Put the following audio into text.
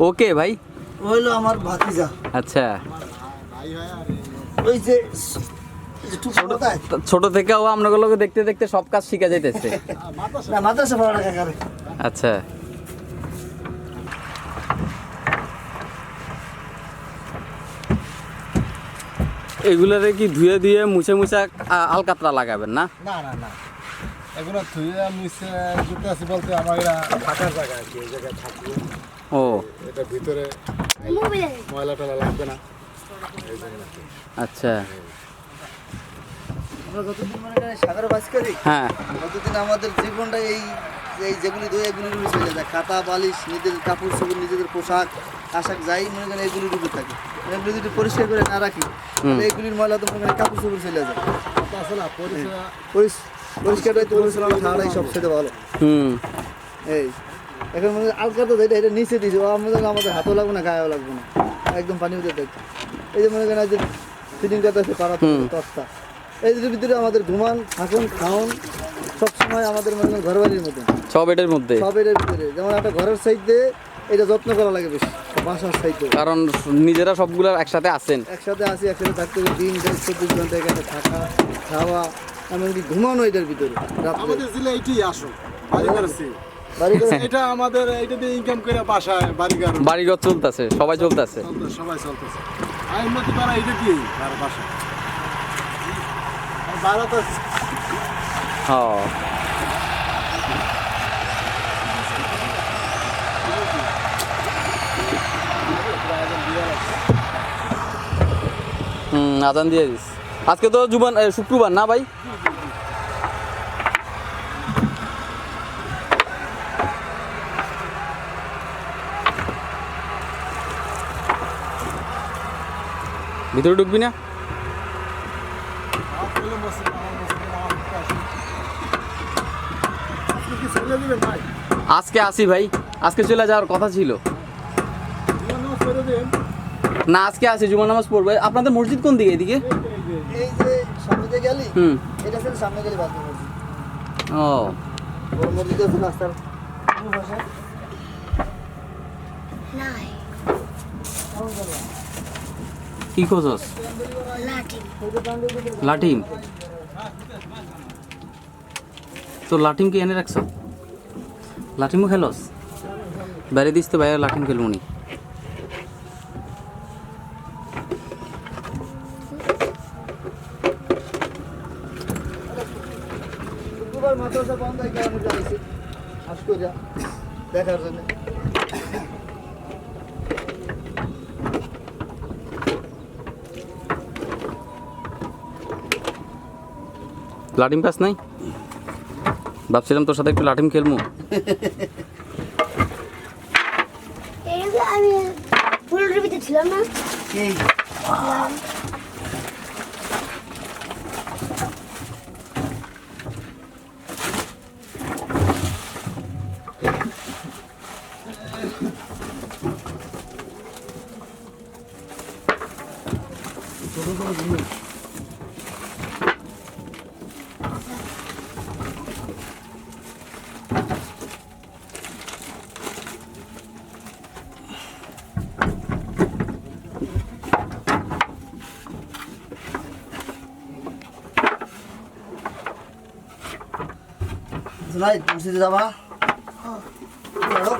ওকে ভাই? হইল আমার ভাতিজা। আচ্ছা। ওই যে ছোট থেকেও আপনাগুলোকে দেখতে দেখতে সব কাজ শিখা যাইতেছে। আচ্ছা। এগুলারে কি ধুয়ে দিয়ে মুছে মুছে আলকাতরা লাগাবেন না? না না না। এগুলো ধুয়ে মিশে জুতে আছে বলতে আমার থাকার জায়গা আর কি এই জায়গায় থাকবে। ও। এটা ভিতরে ময়লা টলা লাগবে না। আচ্ছা। আমরা যতদিন মনে করেন সাগরে বাস করি হ্যাঁ। ততদিন আমাদের জীবনটা এই এই যেগুলি দই এগুলির উপরে চলে যায়। খাতা বালিশ নিজেদের কাপড় চোপড় নিজেদের পোশাক আশাক যাই মনে করেন এগুলির উপরে থাকে। এগুলি যদি পরিষ্কার করে না রাখি তাহলে এগুলির ময়লা তো মনে করেন কাপড় চোপড় চলে যায়। পরিষ্কার সব সেটা ভালো। হুম। এই। এখন মনে হয় আলকা তো যেটা এটা নিচে দিয়েছে। ও আমাদের আমাদের হাতও লাগবে না গায়েও লাগবে না। একদম পানির ভিতরে দেখতে এই যে মনে করেন এই যে ফিটিং করতে আছে পাড়া তস্তা এই যে ভিতরে আমাদের ঘুমান থাকুন খাওন সবসময় আমাদের মনে করেন ঘর বাড়ির মতন। সব এটার মধ্যে? সব এটার ভিতরে। যেমন একটা ঘরের সাইডে এটা যত্ন করা লাগে বেশি বাসার সাইডে। কারণ নিজেরা সবগুলো একসাথে আছেন। একসাথে আসি একসাথে থাকতে হবে দিন চব্বিশ ঘণ্টা এখানে থাকা খাওয়া এমনকি ঘুমানো এটার ভিতরে আমাদের জেলা এইটাই আসো এটা আমাদের এইটা দিয়ে ইনকাম করে বাসায় বাড়ি ঘর বাড়িঘর চলতেছে সবাই চলতেছে। চলতে সবাই চলতেছে। আর উন্নতি করা এইটা দিয়েই আর বাসা। তো হ্যাঁ হুম আজান দিয়ে দিস। আজকে তো জুবান শুক্রবার না ভাই? ভিতরে ঢুকবি না? আজকে আসি ভাই। আজকে চলে যাওয়ার কথা ছিল। না, আজকে আসি, জুমার নামাজ পড়ব। আপনাদের মসজিদ কোন দিকে এদিকে? এই যে এটা সামনে মসজিদ ও। নাই। কি খোঁজস? লাটিম তো লাটিম কি এনে রাখছ? লাটিমও খেলস বাইরে দিস তো বাইরে লাটিম হয় যাইছি। আজ দেখার জন্য। লাটিম পাস নাই? ভাবছিলাম তোর সাথে একটু লাটিম খেলব। এই যে আমি ফুলের 来，东西知道吗？嗯。走。